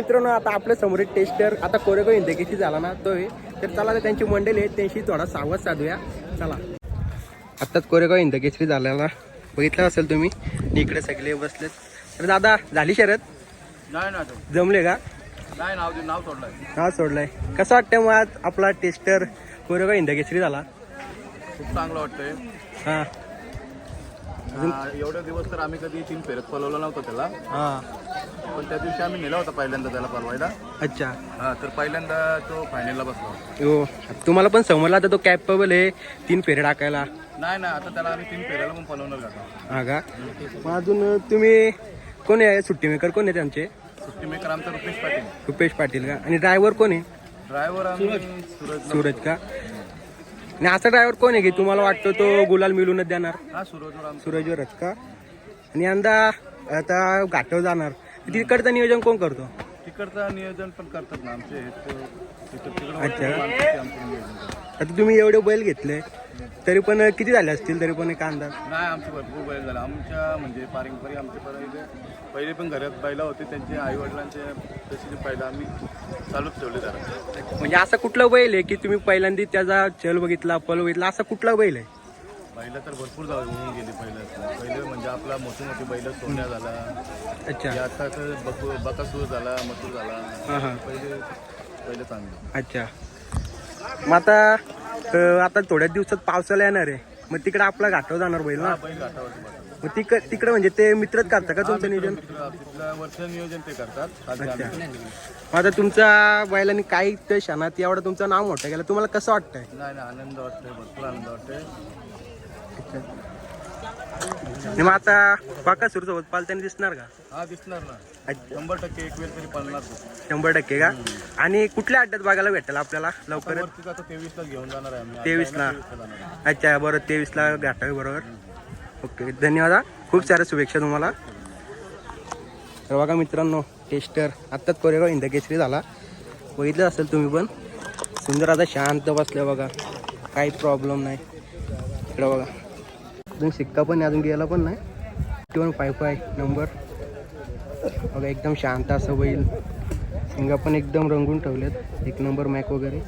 मित्रांनो आता आपल्यासमोर टेस्टर आता कोरेगाव इंदकीची झाला ना तो आहे. तर चला त्यांची मंडळी आहे त्यांशी थोडा संवाद साधूया. चला. आत्ताच कोरेगाव इंदकेसरी झालेला. बघितलं असेल तुम्ही इकडे सगळे बसलेत. तर दादा झाली शरद? नाही ना जमले का? नाही नाव नाव सोडलंय. हा सोडलाय. कसं वाटतं मग आज आपला टेस्टर कोरेगाव इंदकेसरी झाला? खूप चांगलं वाटतंय. हा. हा, एवढे दिवस तर आम्ही कधी तीन फेरत पलवलं नव्हतं त्याला. हा. पण त्या दिवशी आम्ही नेला होता पहिल्यांदा त्याला पलवायला अच्छा. हा तर पहिल्यांदा तो फायनलला बसला होता. हो. तुम्हाला पण समजला आता तो कॅपेबल आहे तीन फेरे टाकायला. नाही ना आता त्याला आम्ही तीन फेऱ्याला पण पलवणार हा का? मग अजून तुम्ही कोण आहे? सुट्टी मेकर कोण आहे त्यांचे? सुट्टी मेकर आमचा रुपेश पाटील. रुपेश पाटील का? आणि ड्रायव्हर कोण आहे? ड्रायव्हर आम्ही सूरज. सूरज का? आणि असा ड्रायव्हर कोण आहे की तुम्हाला वाटतं तो गुलाल मिळूनच देणार? हा सूरजवर आमचा. सूरजवरच का? आणि यंदा आता घाटावर जाणार. तिकडचं नियोजन कोण करतो? तिकडचं नियोजन पण करतात ना आमचे. अच्छा. आता तुम्ही एवढे बैल घेतले तरी पण किती झाले असतील? तरी पण एक अंदाज. नाही आमचे भरपूर बैल झाले. आमच्या म्हणजे पारंपरिक आमचे पहिले पहिले पण घरात बैला होते. त्यांचे आई वडिलांचे तसे पहिला आम्ही चालूच ठेवले जरा म्हणजे असं कुठलं बैल आहे की तुम्ही पहिल्यांदा त्याचा चल बघितला पल बघितला? असा कुठला बैल आहे? बैला तर भरपूर जाऊ होऊन गेली पहिलं. पहिले म्हणजे आपला मोठी मोठी बैल सोन्या झाला. अच्छा. आता तर बकू बकासूर झाला मसूर झाला. हां पहिले पहिले चांगलं. अच्छा. मग आता अं, आता थोड्याच दिवसात पावसाला येणार आहे. मग तिकडे आपला घाटावर जाणार बैल ना? बैल घाटावरती बसतात. मग तिक तिकडे म्हणजे ते मित्रच करता का तुमचं नियोजन? वर्ष नियोजन ते करतात. खालचे अच्छा. आम्ही. मग आता तुमच्या बैलांनी काही त्या क्षणात एवढं तुमचं नाव मोठं केलं. तुम्हाला कसं वाटतंय? नाही नाही आनंद वाटतोय भरपूर आनंद वाटतोय. आणि मग आता पाका सोबत पालताना दिसणार का? हा दिसणार ना. अच्छा, शंभर टक्के एक वेळ तरी पळणार तो. शंभर टक्के का? आणि कुठल्या अड्ड्यात बघायला भेटेल आपल्याला लवकरच? वरतीच आता तेवीस ला घेऊन जाणार आहे आम्ही. 23 ला. तेवीस ला. जाणार आहे. अच्छा बरोबर तेवीसला बरोबर. ओके धन्यवाद हा. खूप साऱ्या शुभेच्छा तुम्हाला. तर बघा मित्रांनो टेस्टर आत्ताच कोरेगाव इंदकेसरी झाला. बघितलं असेल तुम्ही पण. सुंदर आता शांत बसल्या बघा. काही प्रॉब्लेम नाही. इकडं बघा. अजून शिक्का पण अजून गेला पण नाही. वन फाय फाय नंबर बघा एकदम शांत असं होईल शिंगा पण एकदम रंगून ठेवलेत. एक नंबर मॅक वगैरे.